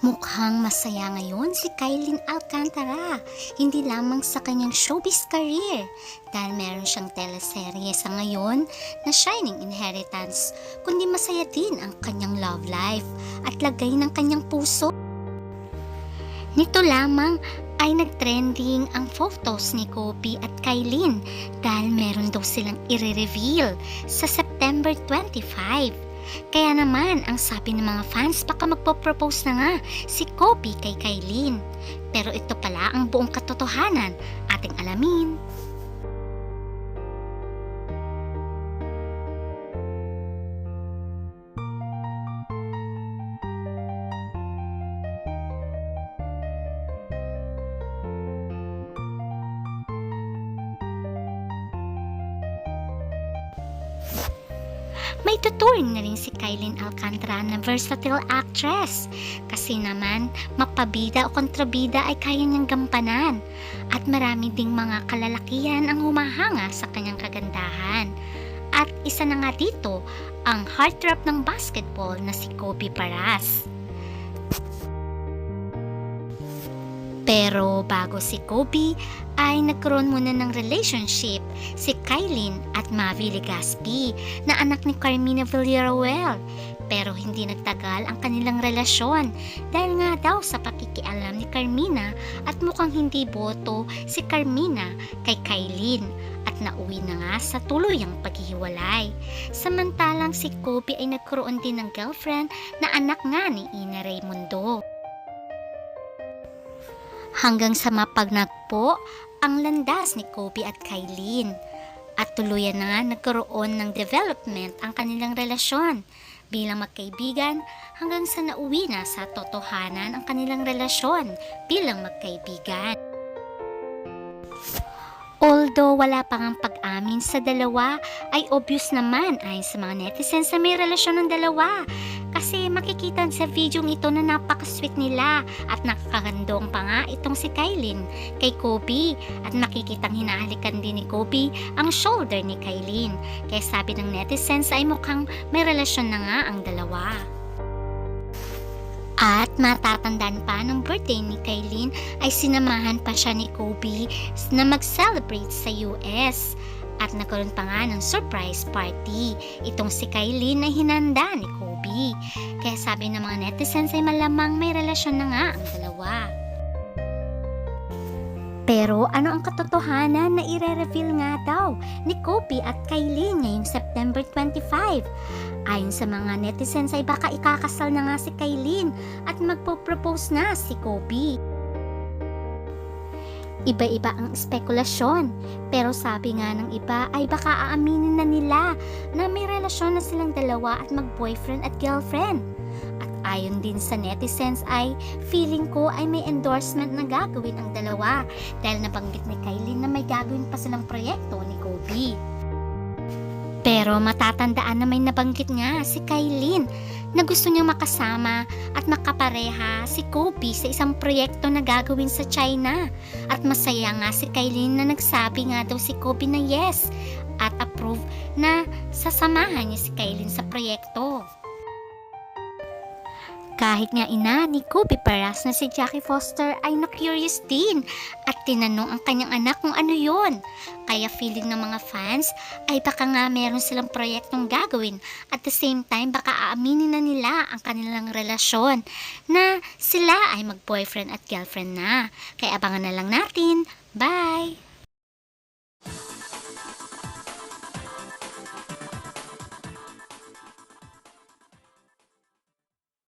Mukhang masaya ngayon si Kylin Alcantara, hindi lamang sa kanyang showbiz career dahil meron siyang teleserye sa ngayon na Shining Inheritance, kundi masaya din ang kanyang love life at lagay ng kanyang puso. Nito lamang ay nagtrending ang photos ni Kobe at Kylin dahil meron daw silang i-reveal sa September 25. Kaya naman, ang sabi ng mga fans, baka magpo-propose na nga si Kobe kay Kylin. Pero ito pala ang buong katotohanan, ating alamin. May tuturing na rin si Kylin Alcantara na versatile actress kasi naman mapabida o kontrabida ay kaya niyang gampanan at marami ding mga kalalakihan ang humahanga sa kanyang kagandahan. At isa na nga dito ang heartthrob ng basketball na si Kobe Paras. Pero bago si Kobe ay nagkaroon muna ng relationship si Kylin at Mavi Legaspi na anak ni Carmina Villaruel. Pero hindi nagtagal ang kanilang relasyon dahil nga daw sa pakikialam ni Carmina at mukhang hindi boto si Carmina kay Kylin at nauwi na nga sa tuluyang paghihiwalay. Samantalang si Kobe ay nagkaroon din ng girlfriend na anak nga ni Ina Raymundo. Hanggang sa mapagnagpo ang landas ni Kobe at Kylin. At tuluyan na nga nagkaroon ng development ang kanilang relasyon bilang magkaibigan hanggang sa nauwi na sa totohanan ang kanilang relasyon bilang magkaibigan. Although wala pang ang pag-amin sa dalawa, ay obvious naman ayon sa mga netizens na may relasyon ng dalawa. Kasi makikita sa video ito na napaka-sweet nila at nakakagandong pa nga itong si Kylin kay Kobe at makikitang hinahalikan din ni Kobe ang shoulder ni Kylin. Kaya sabi ng netizens ay mukhang may relasyon na nga ang dalawa. At matatandaan pa nung birthday ni Kailin ay sinamahan pa siya ni Kobe na mag-celebrate sa US. At nagkaroon pa nga ng surprise party. Itong si Kailin na hinanda ni Kobe. Kaya sabi ng mga netizens ay malamang may relasyon na nga ang dalawa. Pero ano ang katotohanan na ire-reveal nga daw ni Kobe at Kailin ngayong September 25? Ayon sa mga netizens ay baka ikakasal na nga si Kailin at magpo-propose na si Kobe. Iba-iba ang spekulasyon, pero sabi nga ng iba ay baka aaminin na nila na may relasyon na silang dalawa at mag-boyfriend at girlfriend. At ayon din sa netizens ay feeling ko ay may endorsement na gagawin ang dalawa dahil nabanggit ni Kylie na may gagawin pa silang proyekto ni Kobe. Pero matatandaan na may nabanggit nga si Kailin na gusto niyang makasama at makapareha si Kobe sa isang proyekto na gagawin sa China. At masaya nga si Kailin na nagsabi nga daw si Kobe na yes at approve na sasamahan niya si Kailin sa proyekto. Kahit nga ina ni Kobe Paras na si Jackie Foster ay na-curious din tinanong ang kanyang anak kung ano yon. Kaya feeling ng mga fans ay baka nga meron silang proyektong gagawin at the same time baka aaminin na nila ang kanilang relasyon na sila ay mag-boyfriend at girlfriend na. Kaya abangan na lang natin. Bye!